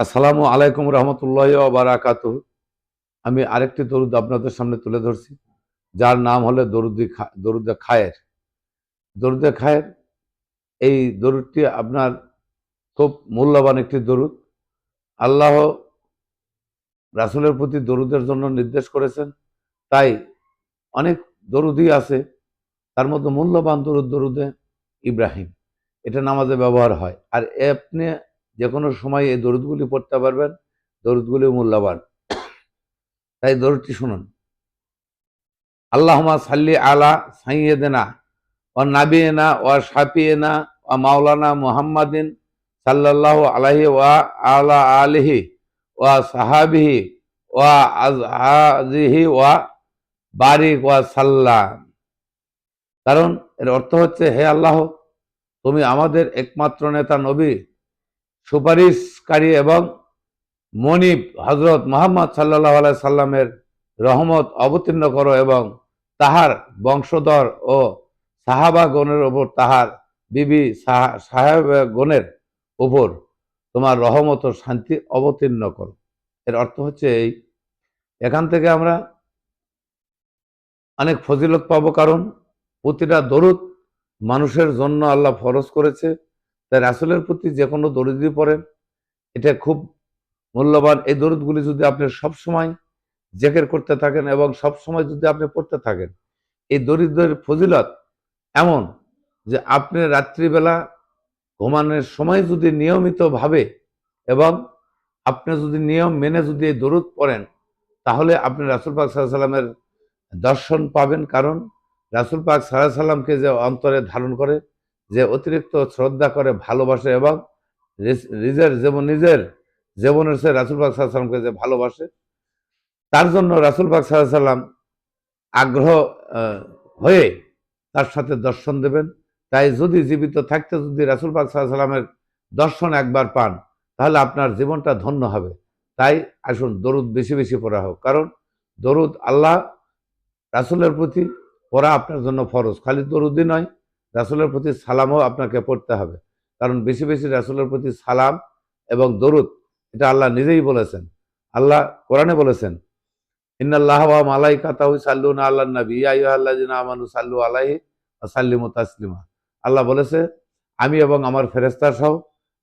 আসসালামু আলাইকুম রহমতুল্লাহ বারাকাত আমি আরেকটি দরুদ আপনাদের সামনে তুলে ধরছি, যার নাম হলো দরুদি খা- দরুদে খায়ের। দরুদে খায়ের, এই দরুদটি আপনার খুব মূল্যবান একটি দরুদ। আল্লাহ রাসূলের প্রতি দরুদের জন্য নির্দেশ করেছেন, তাই অনেক দরুদই আছে, তার মধ্যে মূল্যবান দরুদ দরুদে ইব্রাহিম। এটা নামাজে ব্যবহার হয়। আর আপনি যে কোনো সময় এই দরুদগুলি পড়তে পারবেন, দরুদগুলি মূল্যবান। তাই দরুদটি শুনুন। আল্লাহমা সাল্লি আলা সাইয়েদেনা ও নাবিয়েনা ও শাপিয়েনা ও মাওলানা মুহাম্মাদিন সাল্লাহ আলাহি ওয়া আলা আলিহি ওয়া সাহাবিহি ওয়া আজহাজিহি ওয়া বারিক ওয়া সাল্লাম। কারণ এর অর্থ হচ্ছে, হে আল্লাহ, তুমি আমাদের একমাত্র নেতা নবী। সুপারিশকারী এবং মনিব হজরত মোহাম্মদ সাল্লাহ আলাই সাল্লামের রহমত অবতীর্ণ করো এবং তাহার বংশধর ও সাহাবা গণের ওপর তাহার বিবি সাহেব গণের উপর তোমার রহমত ও শান্তি অবতীর্ণ করো। এর অর্থ হচ্ছে এই। এখান থেকে আমরা অনেক ফজিলত পাবো, কারণ প্রতিটা দরুদ মানুষের জন্য আল্লাহ ফরজ করেছে। তাই রাসুলের প্রতি যে কোনো দরুদি পড়েন, এটা খুব মূল্যবান। এই দরুদগুলি যদি আপনি সব সময় জেকের করতে থাকেন এবং সব সময় যদি আপনি পড়তে থাকেন, এই দরিদ্রের ফজিলত এমন যে আপনি রাত্রিবেলা ঘুমানোর সময় যদি নিয়মিতভাবে এবং আপনি যদি নিয়ম মেনে যদি এই দরুদ পড়েন, তাহলে আপনি রাসুল পাক সাল্লাহ সাল্লামের দর্শন পাবেন। কারণ রাসুল পাক সাল্লাহ সাল্লামকে যে অন্তরে ধারণ করে যে অতিরিক্ত শ্রদ্ধা করে, ভালোবাসে এবং নিজের যেমন নিজের জীবনের সে রাসুল পাক যে ভালোবাসে, তার জন্য রাসুল পাক সাল্লাম আগ্রহ হয়ে তার সাথে দর্শন দেবেন। তাই যদি জীবিত থাকতে যদি রাসুল পাক সাল্লামের দর্শন একবার পান, তাহলে আপনার জীবনটা ধন্য হবে। তাই আসুন দরুদ বেশি বেশি পড়া হোক। কারণ দরুদ আল্লাহ রাসুলের প্রতি পড়া আপনার জন্য ফরজ। খালি দরুদই নয় রাসুলের প্রতি সালামও আপনাকে পড়তে হবে। কারণ বেশি বেশি রাসুলের প্রতি সালাম এবং দরুদ, এটা আল্লাহ নিজেই বলেছেন। আল্লাহ কোরআনে বলেছেন সাল্লু আলাইহি ওয়া সাল্লিমু তাসলিমা। আল্লাহ বলেছে, আমি এবং আমার ফেরেশতা সহ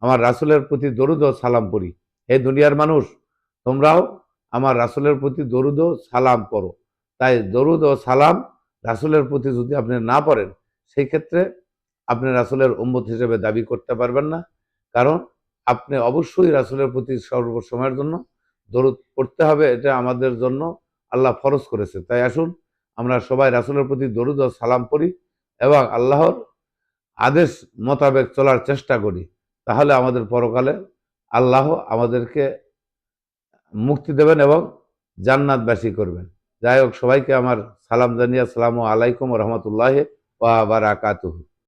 আমার রাসুলের প্রতি দরুদ ও সালাম পড়ি। হে দুনিয়ার মানুষ, তোমরাও আমার রাসুলের প্রতি দরুদ ও সালাম পড়ো। তাই দরুদ ও সালাম রাসুলের প্রতি যদি আপনি না পড়েন সেই ক্ষেত্রে আপনি রাসুলের উম্মত হিসেবে দাবি করতে পারবেন না। কারণ আপনি অবশ্যই রাসুলের প্রতি সর্বসময়ের জন্য দরুদ পড়তে হবে, এটা আমাদের জন্য আল্লাহ ফরজ করেছে। তাই আসুন, আমরা সবাই রাসুলের প্রতি দরুদ ও সালাম করি এবং আল্লাহর আদেশ মোতাবেক চলার চেষ্টা করি। তাহলে আমাদের পরকালে আল্লাহ আমাদেরকে মুক্তি দেবেন এবং জান্নাতবাসী করবেন। যাই হোক, সবাইকে আমার সালাম জানিয়ে আসসালামু আলাইকুম রহমতুল্লাহ ওয়া বারাকাতুহু।